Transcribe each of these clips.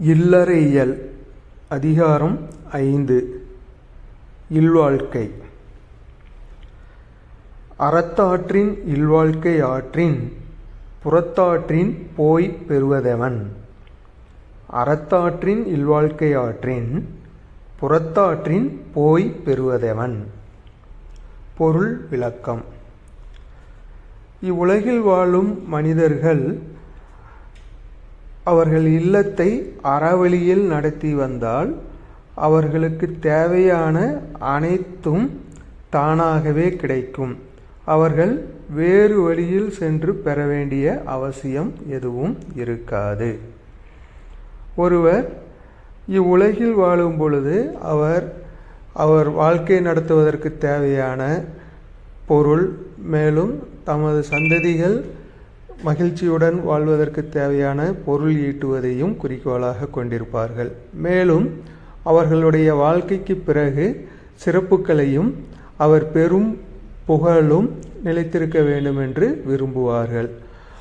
இல்லறையியல் அதிகாரம் ஐந்து. இல்வாழ்க்கை. அறத்தாற்றின் இல்வாழ்க்கை ஆற்றின் புறத்தாற்றின் போய் பெறுவதெவன்? அறத்தாற்றின் இல்வாழ்க்கை ஆற்றின் புறத்தாற்றின் போய் பெறுவதெவன்? பொருள் விளக்கம். இவ்வுலகில் வாழும் மனிதர்கள் அவர்கள் இல்லத்தை அறவழியில் நடத்தி வந்தால் அவர்களுக்கு தேவையான அனைத்தும் தானாகவே கிடைக்கும். அவர்கள் வேறு வழியில் சென்று பெற வேண்டிய அவசியம் எதுவும் இருக்காது. ஒருவர் இவ்வுலகில் வாழும் பொழுது அவர் அவர் வாழ்க்கை நடத்துவதற்கு தேவையான பொருள் மேலும் தமது சந்ததிகள் மகிழ்ச்சியுடன் வாழ்வதற்கு தேவையான பொருள் ஈட்டுவதையும் குறிக்கோளாக கொண்டிருப்பார்கள். மேலும் அவர்களுடைய வாழ்க்கைக்கு பிறகு சிறப்புகளையும் அவர் பெரும் புகழும் நிலைத்திருக்க வேண்டும் என்று விரும்புவார்கள்.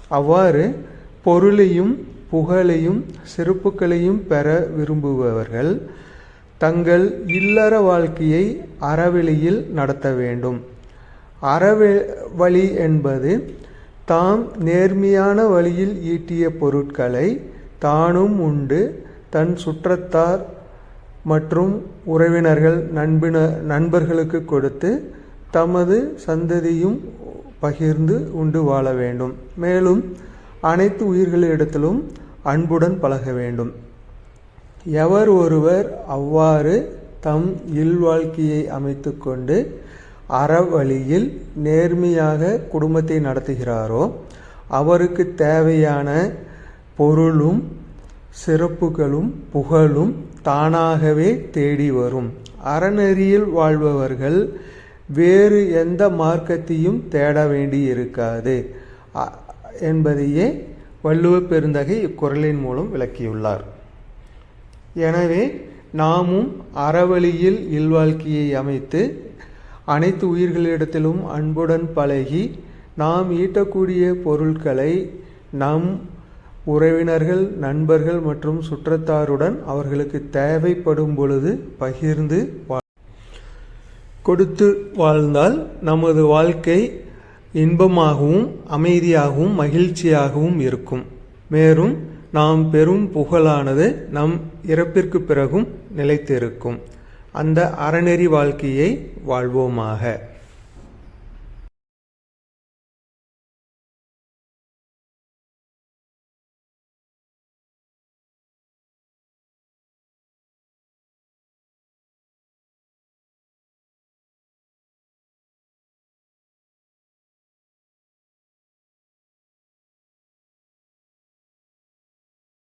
அவ்வாறு பொருளையும் புகழையும் சிறப்புகளையும் பெற விரும்புபவர்கள் தங்கள் இல்லற வாழ்க்கையை அறவெளியில் நடத்த வேண்டும். அறவெ வழி என்பது தாம் நேர்மையான வழியில் ஈட்டிய பொருட்களை தானும் உண்டு. தன் சுற்றத்தார் மற்றும் உறவினர்கள் நண்பின நண்பர்களுக்கு கொடுத்து தமது சந்ததியும் பகிர்ந்து உண்டு வாழ வேண்டும். மேலும் அனைத்து உயிர்களிடத்திலும் அன்புடன் பழக வேண்டும். எவர் ஒருவர் அவ்வாறு தம் இல்வாழ்க்கையை அமைத்து கொண்டு அறவழியில் நேர்மையாக குடும்பத்தை நடத்துகிறாரோ அவருக்கு தேவையான பொருளும் சிறப்புகளும் புகழும் தானாகவே தேடி வரும். அறநெறியில் வாழ்பவர்கள் வேறு எந்த மார்க்கத்தையும் தேட வேண்டி இருக்காது என்பதையே வள்ளுவ பெருந்தகை இக்குரலின் மூலம் விளக்கியுள்ளார். எனவே நாமும் அறவழியில் இல்வாழ்க்கையை அமைத்து அனைத்து உயிர்களிடத்திலும் அன்புடன் பழகி நாம் ஈட்டக்கூடிய பொருட்களை நம் உறவினர்கள் நண்பர்கள் மற்றும் சுற்றத்தாருடன் அவர்களுக்கு தேவைப்படும் பொழுது பகிர்ந்து கொடுத்து வாழ்ந்தால் நமது வாழ்க்கை இன்பமாகவும் அமைதியாகவும் மகிழ்ச்சியாகவும் இருக்கும். மேலும் நாம் பெரும் புகழானது நம் இறப்பிற்கு பிறகும் நிலைத்திருக்கும். அந்த அறநெறி வாழ்க்கையை வாழ்வோமாக.